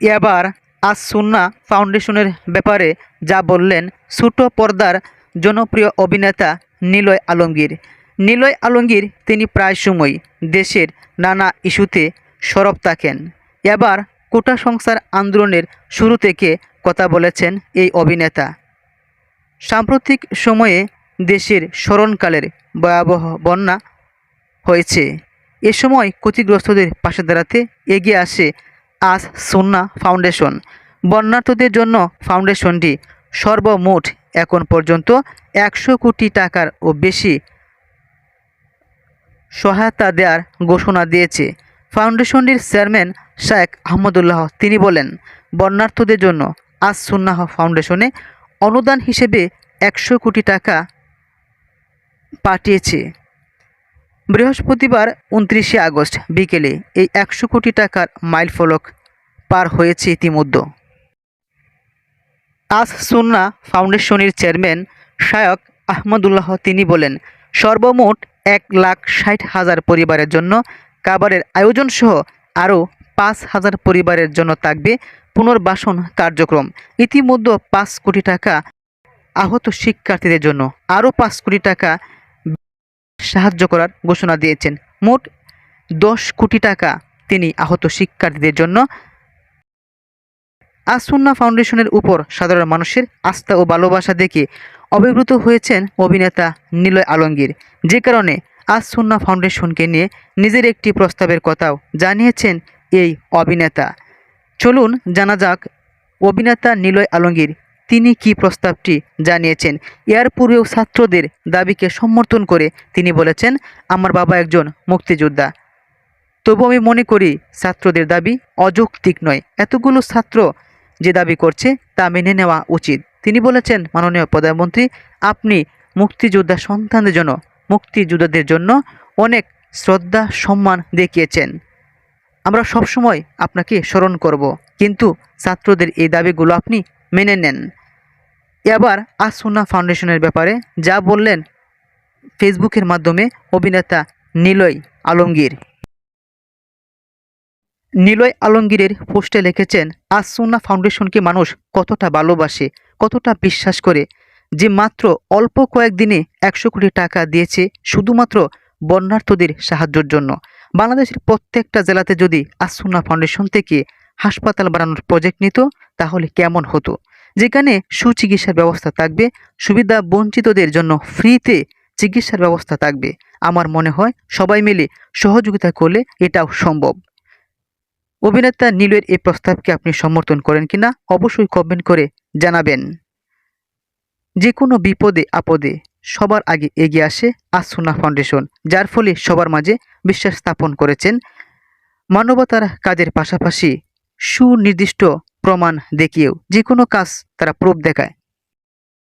এবার আজ সুন্না ফাউন্ডেশনের ব্যাপারে যা বললেন ছোট পর্দার জনপ্রিয় অভিনেতা নিলয় আলমগীর। নিলয় আলমগীর তিনি প্রায় সময় দেশের নানা ইস্যুতে সরব থাকেন। এবার কোটা সংসার আন্দোলনের শুরু থেকে কথা বলেছেন এই অভিনেতা। সাম্প্রতিক সময়ে দেশের স্মরণকালের ভয়াবহ বন্যা হয়েছে। এ সময় ক্ষতিগ্রস্তদের পাশে দাঁড়াতে এগিয়ে আসে আজ সুন্না ফাউন্ডেশন। বন্যার্থদের জন্য ফাউন্ডেশনটি সর্বমোট এখন পর্যন্ত একশো কোটি টাকার ও বেশি সহায়তা দেওয়ার ঘোষণা দিয়েছে। ফাউন্ডেশনটির চেয়ারম্যান শায়েক আহমদুল্লাহ তিনি বলেন, বন্যার্থদের জন্য আজ সুন্নাহ ফাউন্ডেশনে অনুদান হিসেবে একশো কোটি টাকা পাঠিয়েছে। বৃহস্পতিবার উনত্রিশে আগস্ট বিকেলে এই একশো কোটি টাকার মাইলফলক পার হয়েছে ইতিমধ্যে। আজ সুন্না ফাউন্ডেশনের চেয়ারম্যান শায়ক আহমদুল্লাহ তিনি বলেন, সর্বমোট এক লাখ ষাট হাজার পরিবারের জন্য কাবারের আয়োজন সহ আরও পাঁচ হাজার পরিবারের জন্য থাকবে পুনর্বাসন কার্যক্রম। ইতিমধ্যে পাঁচ কোটি টাকা আহত শিক্ষার্থীদের জন্য আরও পাঁচ কোটি টাকা সাহায্য করার ঘোষণা দিয়েছেন। মোট দশ কোটি টাকা তিনি আহত শিক্ষার্থীদের জন্য আসুন্না ফাউন্ডেশনের উপর সাধারণ মানুষের আস্থা ও ভালোবাসা দেখে অভিভূত হয়েছেন অভিনেতা নিলয় আলমগীর। যে কারণে আসুন্না ফাউন্ডেশনকে নিয়ে নিজের একটি প্রস্তাবের কথাও জানিয়েছেন এই অভিনেতা। চলুন জানা যাক অভিনেতা নিলয় আলমগীর তিনি কি প্রস্তাবটি জানিয়েছেন? এর পূর্বেও ছাত্রদের দাবিকে সমর্থন করে তিনি বলেছেন, আমার বাবা একজন মুক্তিযোদ্ধা। তবু আমি মনে করি ছাত্রদের দাবি অযৌক্তিক নয়। এতগুলো ছাত্র যে দাবি করছে তা মেনে নেওয়া উচিত। তিনি বলেছেন, মাননীয় প্রধানমন্ত্রী, আপনি মুক্তিযোদ্ধা সন্তানদের জন্য, মুক্তিযোদ্ধাদের জন্য অনেক শ্রদ্ধা, সম্মান দেখিয়েছেন। আমরা সবসময় আপনাকে স্মরণ করব। কিন্তু ছাত্রদের এই দাবিগুলো আপনি মেনে নেন। এবার আসুনা ফাউন্ডেশনের ব্যাপারে। যা বললেন ফেসবুকের মাধ্যমে অভিনেতা নিলয় আলমগীর। নিলয় আলমগীরের পোস্টে লিখেছেন আসুন্না ফাউন্ডেশনকে মানুষ কতটা ভালোবাসে, কতটা বিশ্বাস করে, যে মাত্র অল্প কয়েকদিনে একশো কোটি টাকা দিয়েছে শুধুমাত্র বন্যার্থদের সাহায্যের জন্য। বাংলাদেশের প্রত্যেকটা জেলাতে যদি আসুন্না ফাউন্ডেশন থেকে হাসপাতাল বানানোর প্রজেক্ট নিত, তাহলে কেমন হতো? যেখানে সুচিকিৎসার ব্যবস্থা থাকবে, সুবিধা বঞ্চিতদের জন্য ফ্রিতে চিকিৎসার ব্যবস্থা থাকবে। আমার মনে হয় সবাই মিলে সহযোগিতা করলে এটাও সম্ভব। অভিনেতা নীলের এই প্রস্তাবকে আপনি সমর্থন করেন কিনা অবশ্যই কমেন্ট করে জানাবেন। যে কোনো বিপদে আপদে সবার আগে এগিয়ে আসে আসুনা ফাউন্ডেশন, যার ফলে সবার মাঝে বিশ্বাস স্থাপন করেছেন মানবতার কাজের পাশাপাশি সুনির্দিষ্ট প্রমাণ দেখিয়েও যে কোনো কাজ তারা প্রুফ দেখায়